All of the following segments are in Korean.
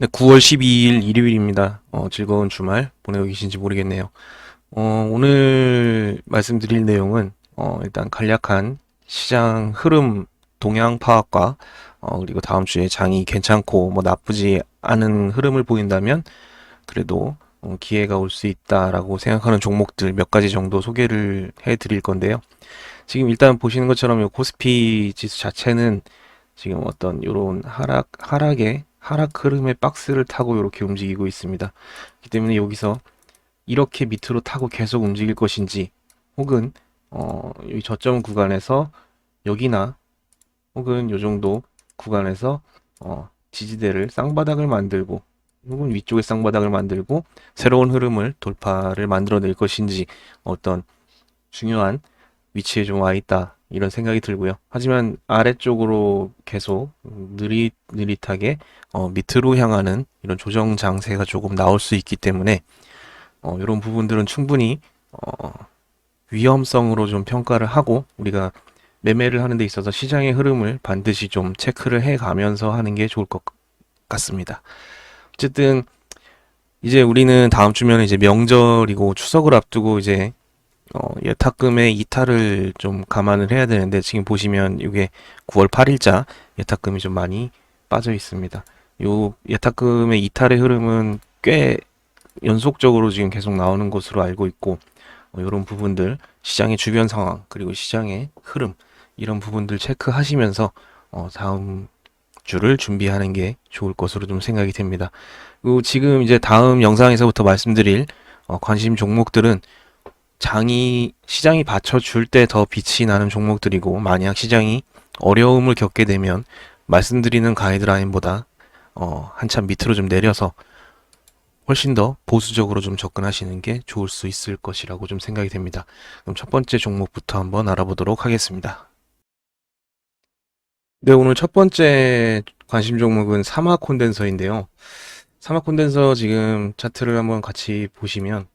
네, 9월 12일 일요일입니다. 어, 즐거운 주말 보내고 계신지 모르겠네요. 어, 오늘 말씀드릴 내용은 어, 일단 간략한 시장 흐름 동향 파악과 어, 그리고 다음 주에 장이 괜찮고 뭐 나쁘지 않은 흐름을 보인다면 그래도 어, 기회가 올 수 있다라고 생각하는 종목들 몇 가지 정도 소개를 해 드릴 건데요. 지금 일단 보시는 것처럼 요 코스피 지수 자체는 지금 어떤 요런 하락 하락의 하락 흐름의 박스를 타고 이렇게 움직이고 있습니다. 그렇기 때문에 여기서 이렇게 밑으로 타고 계속 움직일 것인지 혹은 어, 이 저점 구간에서 여기나 혹은 요 정도 구간에서 어, 지지대를 쌍바닥을 만들고 혹은 위쪽에 쌍바닥을 만들고 새로운 흐름을 돌파를 만들어낼 것인지 어떤 중요한 위치에 좀 와 있다 이런 생각이 들고요. 하지만 아래쪽으로 계속 느릿 느릿하게 어, 밑으로 향하는 이런 조정 장세가 조금 나올 수 있기 때문에 어, 이런 부분들은 충분히 어, 위험성으로 좀 평가를 하고 우리가 매매를 하는 데 있어서 시장의 흐름을 반드시 좀 체크를 해 가면서 하는 게 좋을 것 같습니다. 어쨌든 이제 우리는 다음 주면 이제 명절이고 추석을 앞두고 이제 어, 예탁금의 이탈을 좀 감안을 해야 되는데 지금 보시면 이게 9월 8일자 예탁금이 좀 많이 빠져 있습니다. 요 예탁금의 이탈의 흐름은 꽤 연속적으로 지금 계속 나오는 것으로 알고 있고 어, 이런 부분들 시장의 주변 상황 그리고 시장의 흐름 이런 부분들 체크하시면서 어, 다음 주를 준비하는 게 좋을 것으로 좀 생각이 됩니다. 그리고 지금 이제 다음 영상에서부터 말씀드릴 어, 관심 종목들은 장이 시장이 받쳐줄 때 더 빛이 나는 종목들이고 만약 시장이 어려움을 겪게 되면 말씀드리는 가이드라인보다 어, 한참 밑으로 좀 내려서 훨씬 더 보수적으로 좀 접근하시는 게 좋을 수 있을 것이라고 좀 생각이 됩니다. 그럼 첫 번째 종목부터 한번 알아보도록 하겠습니다. 네, 오늘 첫 번째 관심 종목은 사마 콘덴서인데요. 사마 콘덴서 지금 차트를 한번 같이 보시면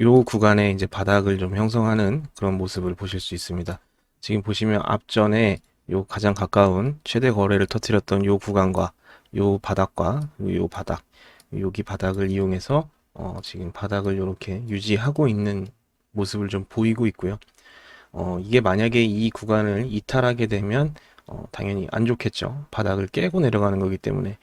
요 구간에 이제 바닥을 좀 형성하는 그런 모습을 보실 수 있습니다. 지금 보시면 앞전에 요 가장 가까운 최대 거래를 터뜨렸던 요 구간과 요 바닥과 요 바닥 여기 바닥을 이용해서 어 지금 바닥을 이렇게 유지하고 있는 모습을 좀 보이고 있고요. 어 이게 만약에 이 구간을 이탈하게 되면 어 당연히 안 좋겠죠. 바닥을 깨고 내려가는 거기 때문에.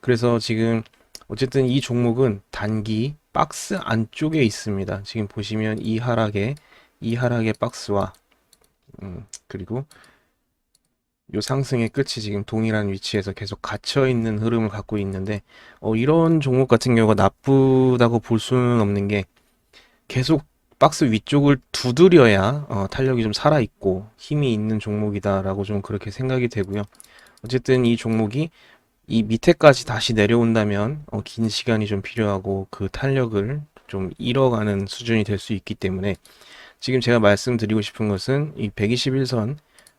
그래서 지금 어쨌든 이 종목은 단기 박스 안쪽에 있습니다. 지금 보시면 이 하락의 이 하락의 박스와 음, 그리고 요 상승의 끝이 지금 동일한 위치에서 계속 갇혀 있는 흐름을 갖고 있는데 어, 이런 종목 같은 경우가 나쁘다고 볼 수는 없는 게 계속 박스 위쪽을 두드려야 어, 탄력이 좀 살아 있고 힘이 있는 종목이다라고 좀 그렇게 생각이 되고요. 어쨌든 이 종목이 이 밑에까지 다시 내려온다면 어, 긴 시간이 좀 필요하고 그 탄력을 좀 잃어가는 수준이 될 수 있기 때문에 지금 제가 말씀드리고 싶은 것은 이 121선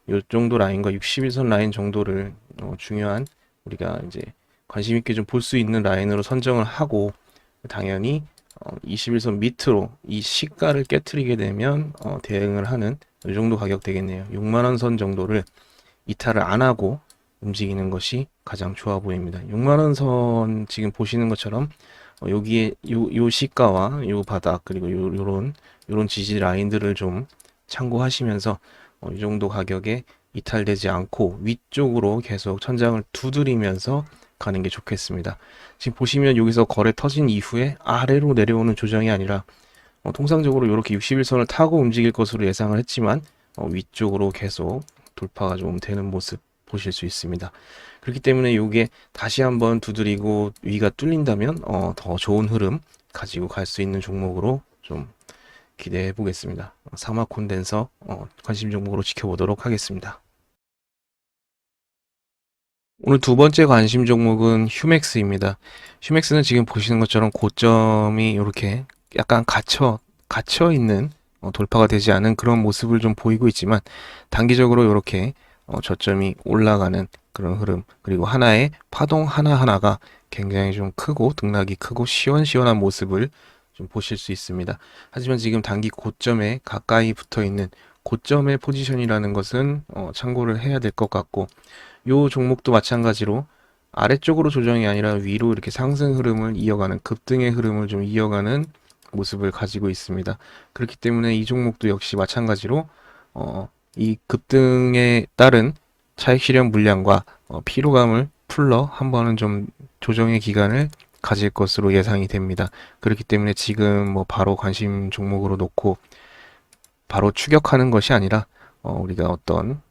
요 정도 라인과 61선 라인 정도를 어, 중요한 우리가 이제 관심 있게 좀 볼 수 있는 라인으로 선정을 하고 당연히 어, 21선 밑으로 이 시가를 깨트리게 되면 어, 대응을 하는 이 정도 가격 되겠네요. 6만 원 선 정도를 이탈을 안 하고 움직이는 것이 가장 좋아 보입니다. 6만 원 선 지금 보시는 것처럼 어, 여기에 요, 요 시가와 요 바닥 그리고 요, 요런 요런 지지 라인들을 좀 참고하시면서 어, 이 정도 가격에 이탈되지 않고 위쪽으로 계속 천장을 두드리면서 가는 게 좋겠습니다. 지금 보시면 여기서 거래 터진 이후에 아래로 내려오는 조정이 아니라 어, 통상적으로 이렇게 61선을 타고 움직일 것으로 예상을 했지만 어, 위쪽으로 계속 돌파가 좀 되는 모습 보실 수 있습니다. 그렇기 때문에 이게 다시 한번 두드리고 위가 뚫린다면 어, 더 좋은 흐름 가지고 갈 수 있는 종목으로 좀 기대해 보겠습니다. 사막 콘덴서 어, 관심 종목으로 지켜보도록 하겠습니다. 오늘 두 번째 관심 종목은 휴맥스입니다. 휴맥스는 지금 보시는 것처럼 고점이 이렇게 약간 갇혀 갇혀 있는 어, 돌파가 되지 않은 그런 모습을 좀 보이고 있지만 단기적으로 이렇게 어, 저점이 올라가는 그런 흐름 그리고 하나의 파동 하나하나가 굉장히 좀 크고 등락이 크고 시원시원한 모습을 좀 보실 수 있습니다. 하지만 지금 단기 고점에 가까이 붙어 있는 고점의 포지션이라는 것은 어, 참고를 해야 될 것 같고 요 종목도 마찬가지로 아래쪽으로 조정이 아니라 위로 이렇게 상승 흐름을 이어가는 급등의 흐름을 좀 이어가는 모습을 가지고 있습니다. 그렇기 때문에 이 종목도 역시 마찬가지로 어, 이 급등에 따른 차익 실현 물량과 어, 피로감을 풀러 한 번은 좀 조정의 기간을 가질 것으로 예상이 됩니다. 그렇기 때문에 지금 뭐 바로 관심 종목으로 놓고 바로 추격하는 것이 아니라 어, 우리가 어떤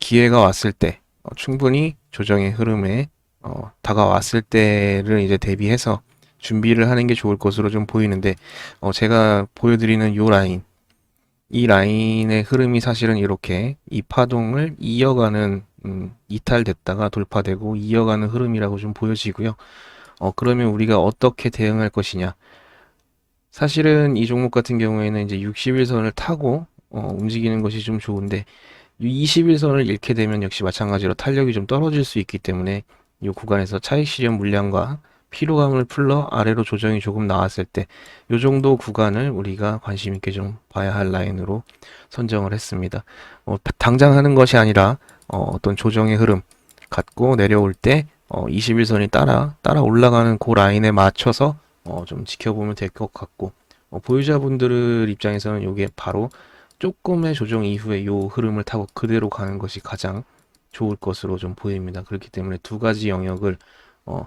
기회가 왔을 때 어, 충분히 조정의 흐름에 어, 다가왔을 때를 이제 대비해서 준비를 하는 게 좋을 것으로 좀 보이는데 어, 제가 보여드리는 요 라인 이 라인의 흐름이 사실은 이렇게 이 파동을 이어가는 음, 이탈됐다가 돌파되고 이어가는 흐름이라고 좀 보여지고요. 어, 그러면 우리가 어떻게 대응할 것이냐? 사실은 이 종목 같은 경우에는 이제 60일선을 타고 어, 움직이는 것이 좀 좋은데 20일선을 잃게 되면 역시 마찬가지로 탄력이 좀 떨어질 수 있기 때문에 이 구간에서 차익 실현 물량과 피로감을 풀러 아래로 조정이 조금 나왔을 때 이 정도 구간을 우리가 관심 있게 좀 봐야 할 라인으로 선정을 했습니다. 어, 당장 하는 것이 아니라 어, 어떤 조정의 흐름 갖고 내려올 때 어, 21선이 따라 따라 올라가는 그 라인에 맞춰서 어, 좀 지켜보면 될 것 같고 어, 보유자분들 입장에서는 이게 바로 조금의 조정 이후에 요 흐름을 타고 그대로 가는 것이 가장 좋을 것으로 좀 보입니다. 그렇기 때문에 두 가지 영역을 어,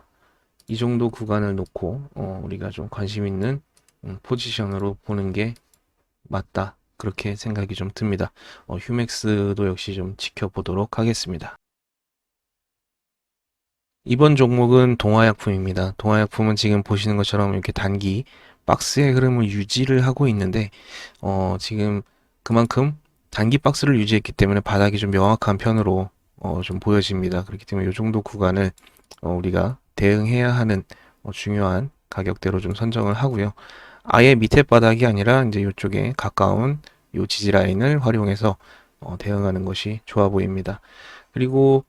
이 정도 구간을 놓고 어, 우리가 좀 관심 있는 음, 포지션으로 보는 게 맞다. 그렇게 생각이 좀 듭니다. 어, 휴맥스도 역시 좀 지켜보도록 하겠습니다. 이번 종목은 동화약품입니다. 동화약품은 지금 보시는 것처럼 이렇게 단기 박스의 흐름을 유지를 하고 있는데 어, 지금 그만큼 단기 박스를 유지했기 때문에 바닥이 좀 명확한 편으로 어, 좀 보여집니다. 그렇기 때문에 이 정도 구간을 어, 우리가 대응해야 하는 어, 중요한 가격대로 좀 선정을 하고요. 아예 밑에 바닥이 아니라 이제 이쪽에 가까운 요 지지 라인을 활용해서 어, 대응하는 것이 좋아 보입니다. 그리고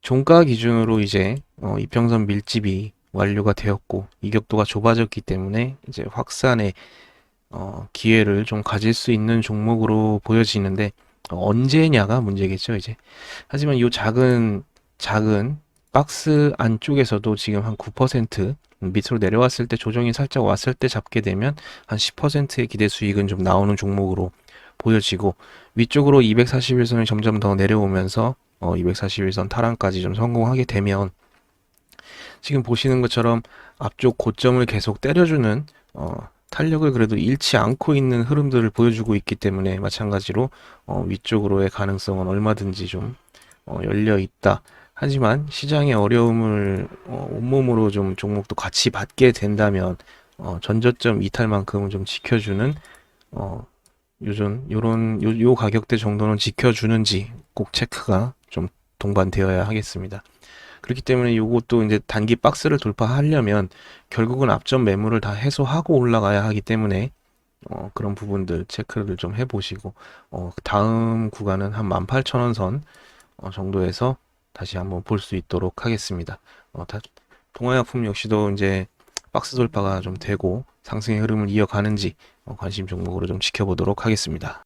종가 기준으로 이제 어, 이평선 밀집이 완료가 되었고 이격도가 좁아졌기 때문에 이제 확산의 어, 기회를 좀 가질 수 있는 종목으로 보여지는데 어, 언제냐가 문제겠죠, 이제. 하지만 이 작은 작은 박스 안쪽에서도 지금 한 9% 밑으로 내려왔을 때 조정이 살짝 왔을 때 잡게 되면 한 10%의 기대 수익은 좀 나오는 종목으로 보여지고 위쪽으로 241선이 점점 더 내려오면서 어, 241선 탈환까지 좀 성공하게 되면 지금 보시는 것처럼 앞쪽 고점을 계속 때려주는 어, 탄력을 그래도 잃지 않고 있는 흐름들을 보여주고 있기 때문에 마찬가지로 어, 위쪽으로의 가능성은 얼마든지 좀 어, 열려 있다. 하지만 시장의 어려움을 어, 온몸으로 좀 종목도 같이 받게 된다면 어, 전저점 이탈만큼은 좀 지켜주는 어, 요전 요런 요, 요 가격대 정도는 지켜주는지 꼭 체크가 좀 동반되어야 하겠습니다. 그렇기 때문에 요것도 이제 단기 박스를 돌파하려면 결국은 앞전 매물을 다 해소하고 올라가야 하기 때문에 어, 그런 부분들 체크를 좀 해보시고 어, 다음 구간은 한 18,000원 선 어, 정도에서 다시 한번 볼 수 있도록 하겠습니다. 어, 다, 동아약품 역시도 이제 박스 돌파가 좀 되고 상승의 흐름을 이어가는지 어, 관심 종목으로 좀 지켜보도록 하겠습니다.